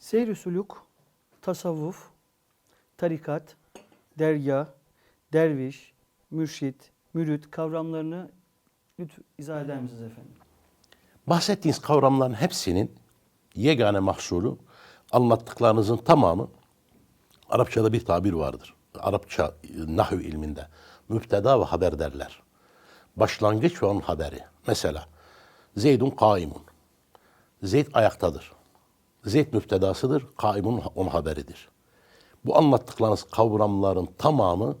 Seyr-i suluk, tasavvuf, tarikat, dergah, derviş, mürşit, mürit kavramlarını lütfen izah eder misiniz efendim? Bahsettiğiniz kavramların hepsinin yegane mahsulü anlattıklarınızın tamamı Arapçada bir tabir vardır. Arapça nahv ilminde müpteda ve haber derler. Başlangıç ve onun haberi. Mesela Zeydun kaimun. Zeyd ayaktadır. Zeyd müptedasıdır, kaimun onun haberidir. Bu anlattıklarınız kavramların tamamı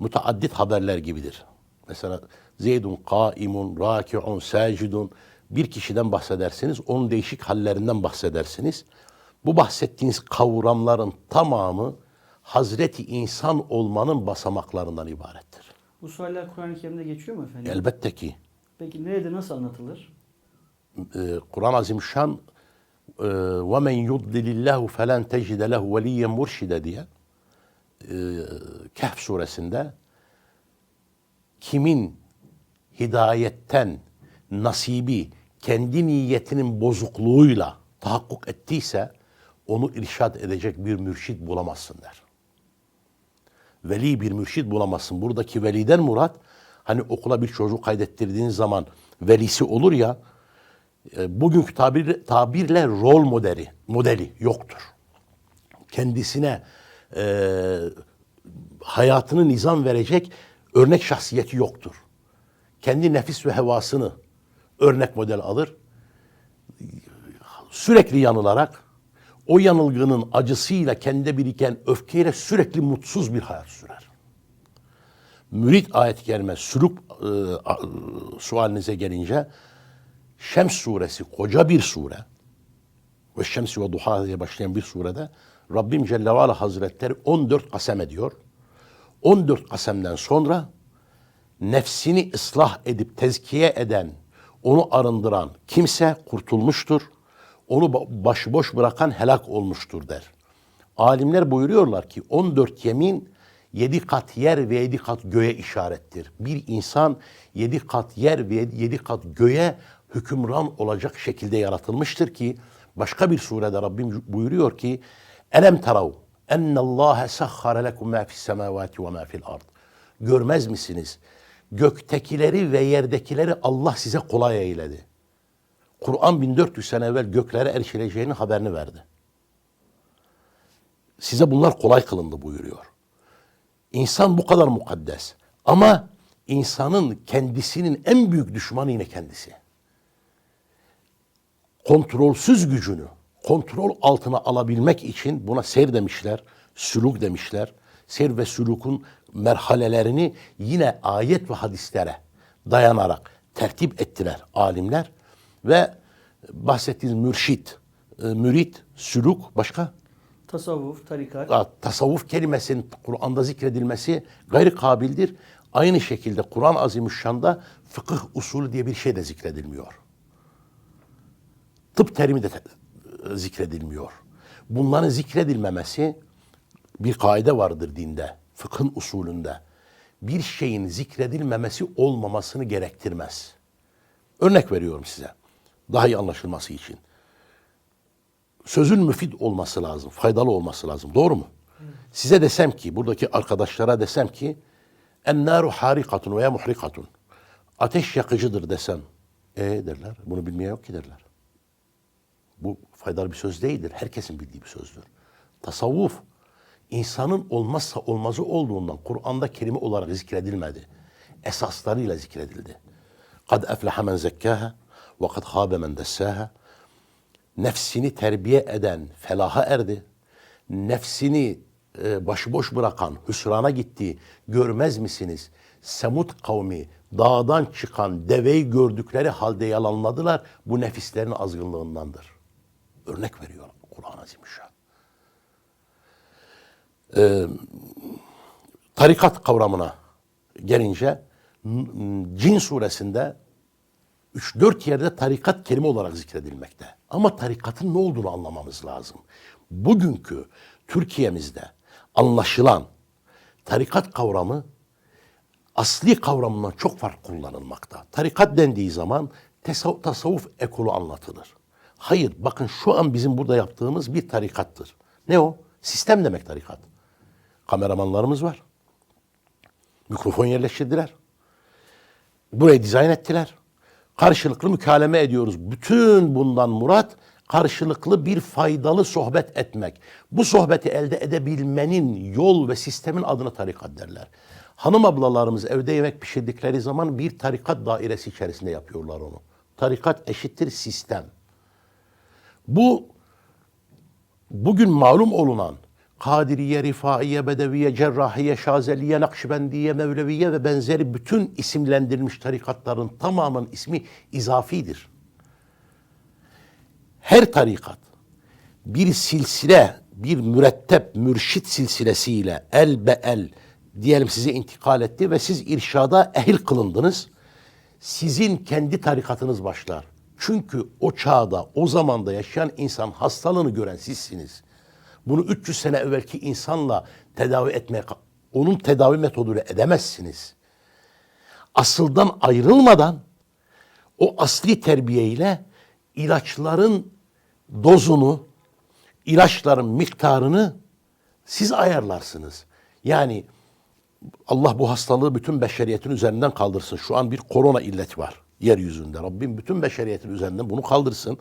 müteaddit haberler gibidir. Mesela Zeydun kaimun, rakiun, sacidun bir kişiden bahsedersiniz, onun değişik hallerinden bahsedersiniz. Bu bahsettiğiniz kavramların tamamı Hazreti insan olmanın basamaklarından ibarettir. Bu sualler Kur'an-ı Kerim'de geçiyor mu efendim? Elbette ki Peki nerede nasıl anlatılır? e, Kur'an-ı Azimüşşan وَمَنْ يُضْلِلِ اللّٰهُ فَلَنْ تَجِدَ لَهُ وَلِيًّا مُرْشِدَ diye e, Kehf suresinde kimin hidayetten nasibi kendi niyetinin bozukluğuyla tahakkuk ettiyse onu irşad edecek bir mürşid bulamazsın der. Veli bir mürşid bulamazsın. Buradaki veliden murat hani okula bir çocuk kaydettirdiğiniz zaman velisi olur ya e, bugünkü tabir, tabirle rol modeli modeli yoktur. Kendisine e, hayatını nizam verecek örnek şahsiyeti yoktur. Kendi nefis ve hevasını örnek model alır. Sürekli yanılarak o yanılgının acısıyla kendi biriken öfkeyle sürekli mutsuz bir hayat sürer. Mürit ayet-i kerime sülük e, sualinize gelince Şems suresi koca bir sure ve Şems ve Duha diye başlayan bir surede Rabbim Celle ve Hazretleri 14 kasem ediyor. 14 kasemden sonra nefsini ıslah edip tezkiye eden, onu arındıran kimse kurtulmuştur. Onu ba- başıboş bırakan helak olmuştur der. Alimler buyuruyorlar ki 14 yemin yedi kat yer ve yedi kat göğe işarettir. Bir insan yedi kat yer ve yedi kat göğe hükümran olacak şekilde yaratılmıştır ki başka bir surede Rabbim buyuruyor ki Elem terav ennallâhe sahhara lekum mâ fis semâvâti ve mâ fil ard. Görmez misiniz? Göktekileri ve yerdekileri Allah size kolay eyledi. Kur'an 1400 sene evvel göklere erişileceğinin haberini verdi. Size bunlar kolay kılındı buyuruyor. İnsan bu kadar mukaddes. Ama insanın kendisinin en büyük düşmanı yine kendisi. Kontrolsüz gücünü kontrol altına alabilmek için buna seyir demişler, sülük demişler. Seyir ve sülükün merhalelerini yine ayet ve hadislere dayanarak tertip ettiler alimler. Ve bahsettiğiniz mürşit, e, mürit, sülük başka? Tasavvuf, tarikat, tasavvuf kelimesinin Kur'an'da zikredilmesi gayri kabildir. Aynı şekilde Kur'an-ı Azimüşşan'da fıkıh usulü diye bir şey de zikredilmiyor. Tıp terimi de zikredilmiyor. Bunların zikredilmemesi bir kaide vardır dinde, fıkhın usulünde. Bir şeyin zikredilmemesi olmamasını gerektirmez. Örnek veriyorum size. Daha iyi anlaşılması için sözün müfid olması lazım, faydalı olması lazım. Doğru mu? Size desem ki, buradaki arkadaşlara desem ki, ennâru harikatun veya muhrikatun. Ateş yakıcıdır desem, e derler. Bunu bilmeyen yok ki derler. Bu faydalı bir söz değildir. Herkesin bildiği bir sözdür. Tasavvuf, insanın olmazsa olmazı olduğundan Kur'an'da kelime olarak zikredilmedi. Esaslarıyla zikredildi. Kad efleha men zekkâha ve kad hâbe men dessâha nefsini terbiye eden felaha erdi. Nefsini e, başıboş bırakan hüsrana gitti. Görmez misiniz? Semut kavmi dağdan çıkan deveyi gördükleri halde yalanladılar. Bu nefislerin azgınlığındandır. Örnek veriyor Kur'an-ı Azimüşşan. Ee, tarikat kavramına gelince Cin suresinde 3-4 yerde tarikat kelime olarak zikredilmekte. Ama tarikatın ne olduğunu anlamamız lazım. Bugünkü Türkiye'mizde anlaşılan tarikat kavramı asli kavramından çok farklı kullanılmakta. Tarikat dendiği zaman tasavvuf ekolü anlatılır. Hayır, bakın şu an bizim burada yaptığımız bir tarikattır. Ne o? Sistem demek tarikat. Kameramanlarımız var. Mikrofon yerleştirdiler. Burayı dizayn ettiler. Karşılıklı mükaleme ediyoruz. Bütün bundan murat karşılıklı bir faydalı sohbet etmek. Bu sohbeti elde edebilmenin yol ve sistemin adına tarikat derler. Hanım ablalarımız evde yemek pişirdikleri zaman bir tarikat dairesi içerisinde yapıyorlar onu. Tarikat eşittir sistem. Bu bugün malum olunan Kadiriye, Rifaiye, Bedeviye, Cerrahiye, Şazeliye, Nakşibendiye, Mevleviye ve benzeri bütün isimlendirilmiş tarikatların tamamının ismi izafidir. Her tarikat bir silsile, bir mürettep, mürşit silsilesiyle el be el diyelim size intikal etti ve siz irşada ehil kılındınız. Sizin kendi tarikatınız başlar. Çünkü o çağda, o zamanda yaşayan insan hastalığını gören sizsiniz. Bunu 300 sene evvelki insanla tedavi etmeye, onun tedavi metoduyla edemezsiniz. Asıldan ayrılmadan o asli terbiyeyle ilaçların dozunu, ilaçların miktarını siz ayarlarsınız. Yani Allah bu hastalığı bütün beşeriyetin üzerinden kaldırsın. Şu an bir korona illeti var yeryüzünde. Rabbim bütün beşeriyetin üzerinden bunu kaldırsın.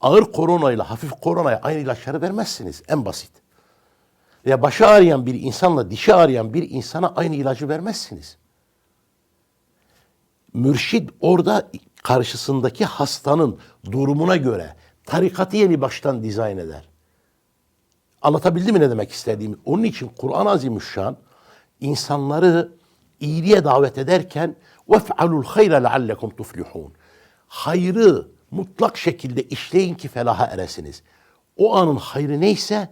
Ağır koronayla hafif koronaya aynı ilaçları vermezsiniz. En basit. Veya başı ağrıyan bir insanla dişi ağrıyan bir insana aynı ilacı vermezsiniz. Mürşid orada karşısındaki hastanın durumuna göre tarikatı yeni baştan dizayn eder. Anlatabildim mi ne demek istediğimi? Onun için Kur'an-ı Azimüşşan insanları iyiliğe davet ederken وَفْعَلُوا الْخَيْرَ لَعَلَّكُمْ تُفْلِحُونَ Hayrı mutlak şekilde işleyin ki felaha eresiniz. O anın hayrı neyse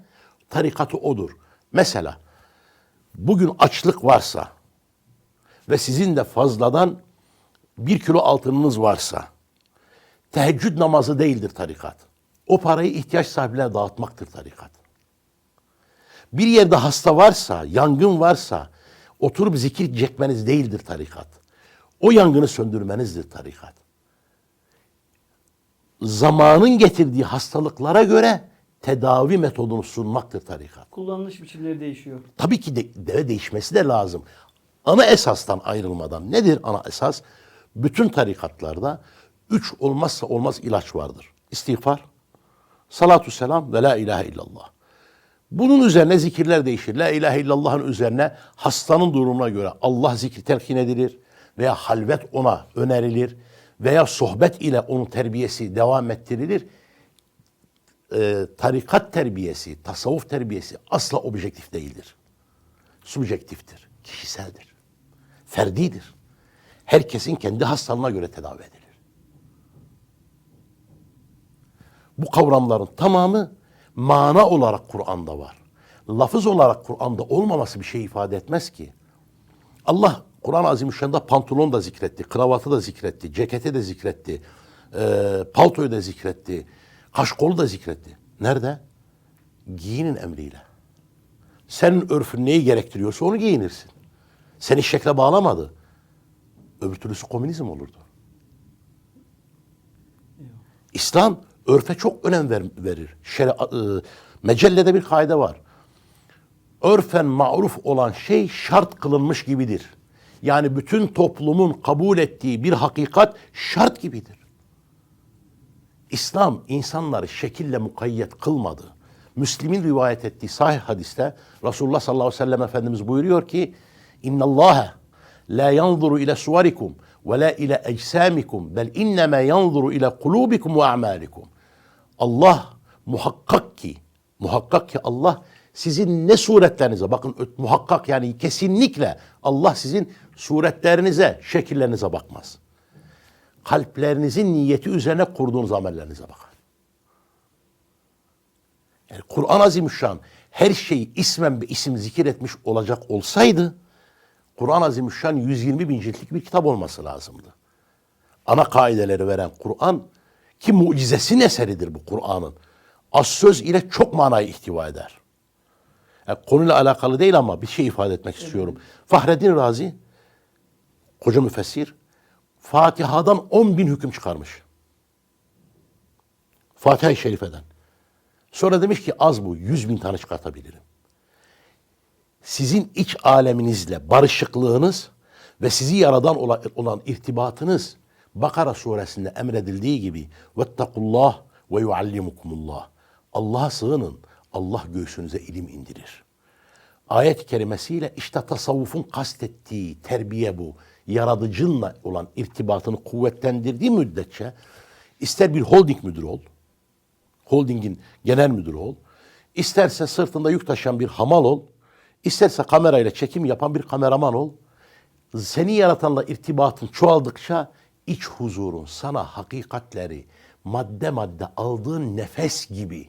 tarikatı odur. Mesela bugün açlık varsa ve sizin de fazladan bir kilo altınınız varsa teheccüd namazı değildir tarikat. O parayı ihtiyaç sahiplerine dağıtmaktır tarikat. Bir yerde hasta varsa, yangın varsa oturup zikir çekmeniz değildir tarikat. O yangını söndürmenizdir tarikat. Zamanın getirdiği hastalıklara göre tedavi metodunu sunmaktır tarikat. Kullanılış biçimleri değişiyor. Tabii ki de, de değişmesi de lazım. Ana esastan ayrılmadan nedir ana esas? Bütün tarikatlarda üç olmazsa olmaz ilaç vardır. İstiğfar, salatu selam ve la ilahe illallah. Bunun üzerine zikirler değişir. La ilahe illallah'ın üzerine hastanın durumuna göre Allah zikri telkin edilir veya halvet ona önerilir veya sohbet ile onun terbiyesi devam ettirilir. Ee, tarikat terbiyesi, tasavvuf terbiyesi asla objektif değildir. Subjektiftir, kişiseldir, ferdidir. Herkesin kendi hastalığına göre tedavi edilir. Bu kavramların tamamı mana olarak Kur'an'da var. Lafız olarak Kur'an'da olmaması bir şey ifade etmez ki. Allah Kur'an-ı Azimüşşan'da pantolon da zikretti, kravatı da zikretti, ceketi de zikretti, e, paltoyu da zikretti, kaşkolu da zikretti. Nerede? Giyinin emriyle. Senin örfün neyi gerektiriyorsa onu giyinirsin. Seni şekle bağlamadı. Öbür türlüsü komünizm olurdu. İslam örfe çok önem ver- verir. Şere, e, mecellede bir kaide var. Örfen maruf olan şey şart kılınmış gibidir. Yani bütün toplumun kabul ettiği bir hakikat şart gibidir. İslam insanları şekille mukayyet kılmadı. Müslim'in rivayet ettiği sahih hadiste Resulullah sallallahu aleyhi ve sellem Efendimiz buyuruyor ki la yanzuru ile suvarikum ve la ile eczamikum bel innema yanzuru ile kulubikum ve a'malikum. Allah muhakkak ki muhakkak ki Allah sizin ne suretlerinize bakın muhakkak yani kesinlikle Allah sizin suretlerinize, şekillerinize bakmaz. Kalplerinizin niyeti üzerine kurduğunuz amellerinize bakar. Yani Kur'an Azimüşşan her şeyi ismen bir isim zikir etmiş olacak olsaydı Kur'an Azimüşşan 120 bin ciltlik bir kitap olması lazımdı. Ana kaideleri veren Kur'an ki mucizesin eseridir bu Kur'an'ın. Az söz ile çok manayı ihtiva eder. Yani konuyla alakalı değil ama bir şey ifade etmek istiyorum. Fahreddin Razi, koca müfessir, Fatiha'dan 10 bin hüküm çıkarmış. Fatiha-i Şerife'den. Sonra demiş ki az bu. Yüz bin tane çıkartabilirim. Sizin iç aleminizle barışıklığınız ve sizi yaradan olan, irtibatınız Bakara suresinde emredildiği gibi vettakullah ve yuallimukumullah. Allah'a sığının. Allah göğsünüze ilim indirir. Ayet-i kerimesiyle işte tasavvufun kastettiği terbiye bu. Yaradıcınla olan irtibatını kuvvetlendirdiği müddetçe ister bir holding müdürü ol, holdingin genel müdürü ol, isterse sırtında yük taşıyan bir hamal ol, isterse kamerayla çekim yapan bir kameraman ol. Seni yaratanla irtibatın çoğaldıkça iç huzurun sana hakikatleri madde madde aldığın nefes gibi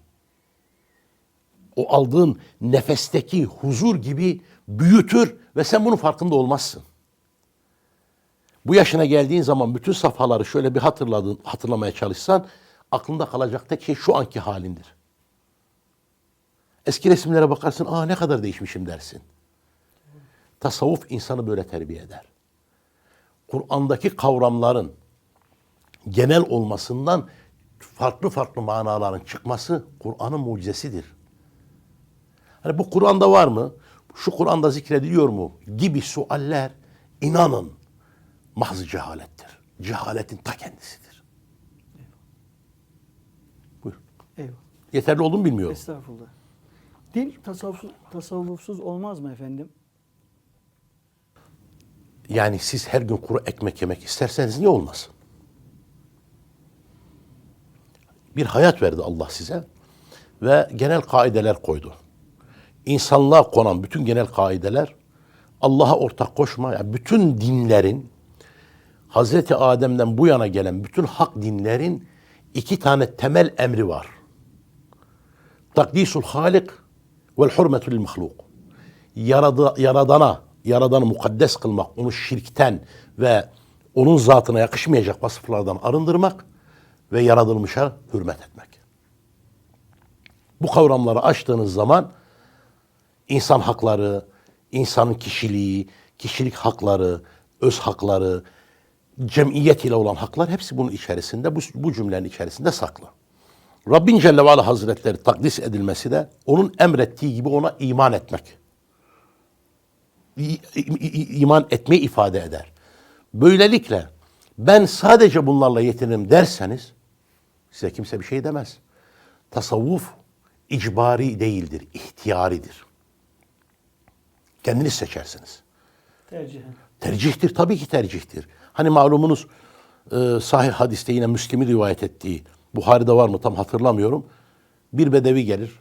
o aldığın nefesteki huzur gibi büyütür ve sen bunun farkında olmazsın. Bu yaşına geldiğin zaman bütün safhaları şöyle bir hatırladın, hatırlamaya çalışsan aklında kalacak tek şey şu anki halindir. Eski resimlere bakarsın, aa ne kadar değişmişim dersin. Tasavvuf insanı böyle terbiye eder. Kur'an'daki kavramların genel olmasından farklı farklı manaların çıkması Kur'an'ın mucizesidir. Hani bu Kur'an'da var mı? Şu Kur'an'da zikrediliyor mu? Gibi sualler inanın mahz cehalettir. Cehaletin ta kendisidir. Buyur. Eyvallah. Yeterli oldu mu bilmiyorum. Estağfurullah. Dil tasavvufsuz, tasavvufsuz olmaz mı efendim? Yani siz her gün kuru ekmek yemek isterseniz niye olmasın? Bir hayat verdi Allah size ve genel kaideler koydu. İnsanlığa konan bütün genel kaideler Allah'a ortak koşma, yani bütün dinlerin Hazreti Adem'den bu yana gelen bütün hak dinlerin iki tane temel emri var. Takdisul halik vel hurmetul mahluk. Yaradı, yaradana, yaradanı mukaddes kılmak, onu şirkten ve onun zatına yakışmayacak vasıflardan arındırmak ve yaratılmışa hürmet etmek. Bu kavramları açtığınız zaman insan hakları, insanın kişiliği, kişilik hakları, öz hakları, cemiyet ile olan haklar hepsi bunun içerisinde, bu, bu cümlenin içerisinde saklı. Rabbin Celle ve Hazretleri takdis edilmesi de onun emrettiği gibi ona iman etmek. İ- i- iman etmeyi ifade eder. Böylelikle ben sadece bunlarla yetinirim derseniz size kimse bir şey demez. Tasavvuf icbari değildir, ihtiyaridir. Kendiniz seçersiniz. Tercihen. Tercihtir tabii ki tercihtir. Hani malumunuz e, sahih hadiste yine Müslim'i rivayet ettiği Buhari'de var mı tam hatırlamıyorum. Bir bedevi gelir.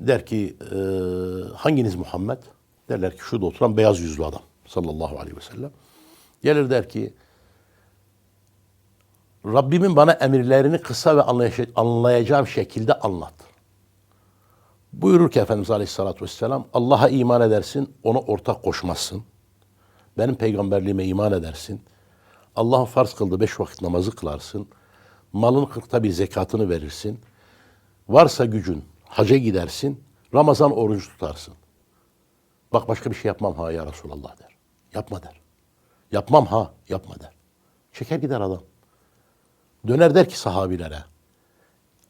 Der ki e, hanginiz Muhammed? Derler ki şurada oturan beyaz yüzlü adam sallallahu aleyhi ve sellem. Gelir der ki Rabbimin bana emirlerini kısa ve anlayacağım şekilde anlat. Buyurur ki Efendimiz Aleyhisselatü Vesselam Allah'a iman edersin, ona ortak koşmazsın. Benim peygamberliğime iman edersin. Allah'ın farz kıldığı beş vakit namazı kılarsın. Malın kırkta bir zekatını verirsin. Varsa gücün haca gidersin. Ramazan orucu tutarsın. Bak başka bir şey yapmam ha ya Resulallah der. Yapma der. Yapmam ha yapma der. Çeker gider adam. Döner der ki sahabilere.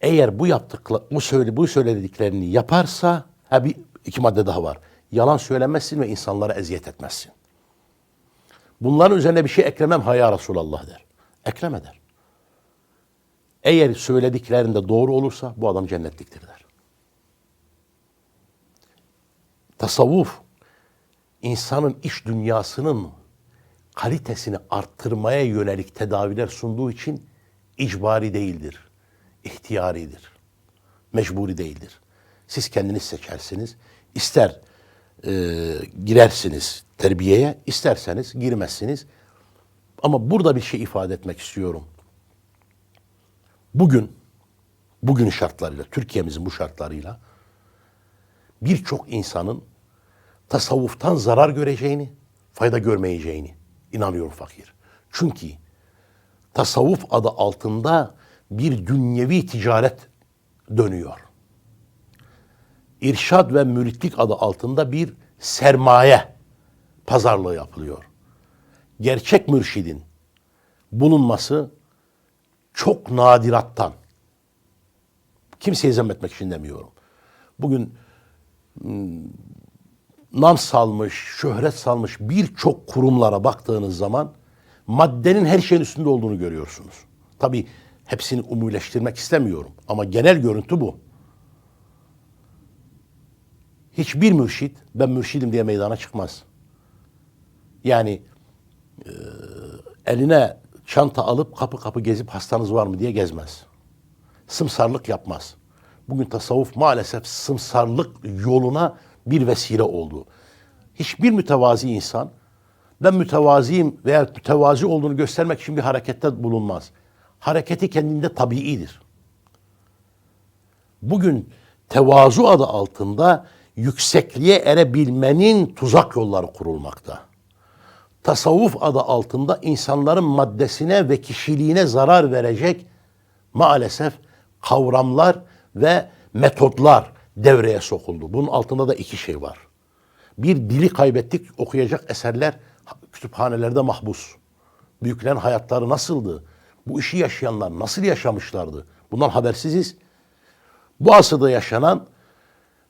Eğer bu yaptıkla bu söyle bu söylediklerini yaparsa ha bir iki madde daha var. Yalan söylemezsin ve insanlara eziyet etmezsin. Bunların üzerine bir şey eklemem ha ya Resulallah der. Ekleme der. Eğer söylediklerinde doğru olursa bu adam cennetliktir der. Tasavvuf insanın iş dünyasının kalitesini arttırmaya yönelik tedaviler sunduğu için icbari değildir. İhtiyaridir. Mecburi değildir. Siz kendiniz seçersiniz. İster e, girersiniz terbiyeye, isterseniz girmezsiniz. Ama burada bir şey ifade etmek istiyorum. Bugün, bugün şartlarıyla, Türkiye'mizin bu şartlarıyla birçok insanın tasavvuftan zarar göreceğini, fayda görmeyeceğini inanıyorum fakir. Çünkü tasavvuf adı altında bir dünyevi ticaret dönüyor. İrşad ve müritlik adı altında bir sermaye pazarlığı yapılıyor. Gerçek mürşidin bulunması çok nadirattan. Kimseyi zemmetmek için demiyorum. Bugün hmm, nam salmış, şöhret salmış birçok kurumlara baktığınız zaman maddenin her şeyin üstünde olduğunu görüyorsunuz. Tabii hepsini umuleştirmek istemiyorum ama genel görüntü bu. Hiçbir mürşit ben mürşidim diye meydana çıkmaz. Yani e, eline çanta alıp kapı kapı gezip hastanız var mı diye gezmez. Sımsarlık yapmaz. Bugün tasavvuf maalesef sımsarlık yoluna bir vesile oldu. Hiçbir mütevazi insan ben mütevaziyim veya mütevazi olduğunu göstermek için bir harekette bulunmaz. Hareketi kendinde tabiidir. Bugün tevazu adı altında yüksekliğe erebilmenin tuzak yolları kurulmakta. Tasavvuf adı altında insanların maddesine ve kişiliğine zarar verecek maalesef kavramlar ve metotlar devreye sokuldu. Bunun altında da iki şey var. Bir dili kaybettik okuyacak eserler kütüphanelerde mahpus. Büyüklerin hayatları nasıldı? Bu işi yaşayanlar nasıl yaşamışlardı? Bundan habersiziz. Bu asırda yaşanan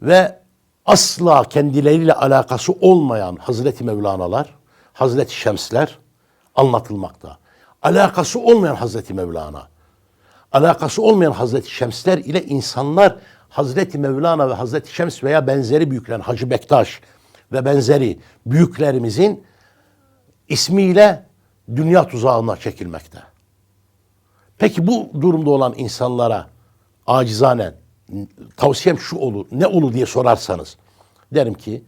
ve asla kendileriyle alakası olmayan Hazreti Mevlana'lar, Hazreti Şemsler anlatılmakta. Alakası olmayan Hazreti Mevlana, alakası olmayan Hazreti Şemsler ile insanlar Hazreti Mevlana ve Hazreti Şems veya benzeri büyüklerin Hacı Bektaş ve benzeri büyüklerimizin ismiyle dünya tuzağına çekilmekte. Peki bu durumda olan insanlara acizanen tavsiyem şu olur, ne olur diye sorarsanız derim ki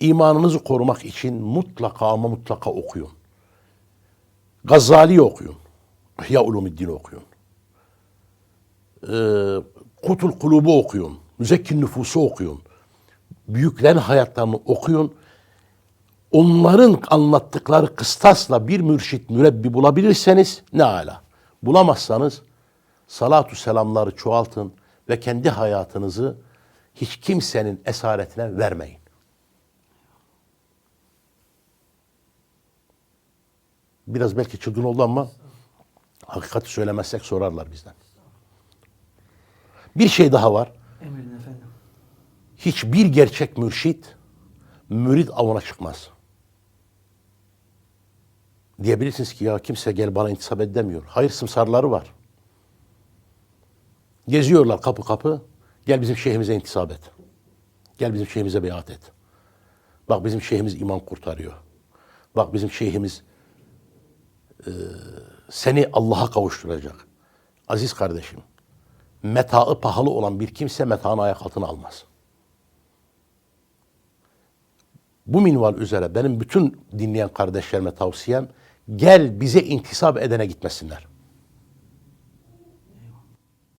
imanınızı korumak için mutlaka ama mutlaka okuyun. Gazali okuyun. Ya Ulumiddin okuyun. Ee, Kutul Kulubu okuyun. Müzekkin Nüfusu okuyun. Büyüklerin hayatlarını okuyun. Onların anlattıkları kıstasla bir mürşit, mürebbi bulabilirseniz ne ala. Bulamazsanız salatu selamları çoğaltın ve kendi hayatınızı hiç kimsenin esaretine vermeyin. Biraz belki çılgın oldu ama hakikati söylemezsek sorarlar bizden. Bir şey daha var. Emredin efendim. Hiçbir gerçek mürşit mürid avına çıkmaz. Diyebilirsiniz ki ya kimse gel bana intisap et demiyor. Hayır sımsarları var. Geziyorlar kapı kapı. Gel bizim şeyhimize intisap et. Gel bizim şeyhimize beyat et. Bak bizim şeyhimiz iman kurtarıyor. Bak bizim şeyhimiz e, seni Allah'a kavuşturacak. Aziz kardeşim, metaı pahalı olan bir kimse metaını ayak altına almaz. Bu minval üzere benim bütün dinleyen kardeşlerime tavsiyem gel bize intisap edene gitmesinler.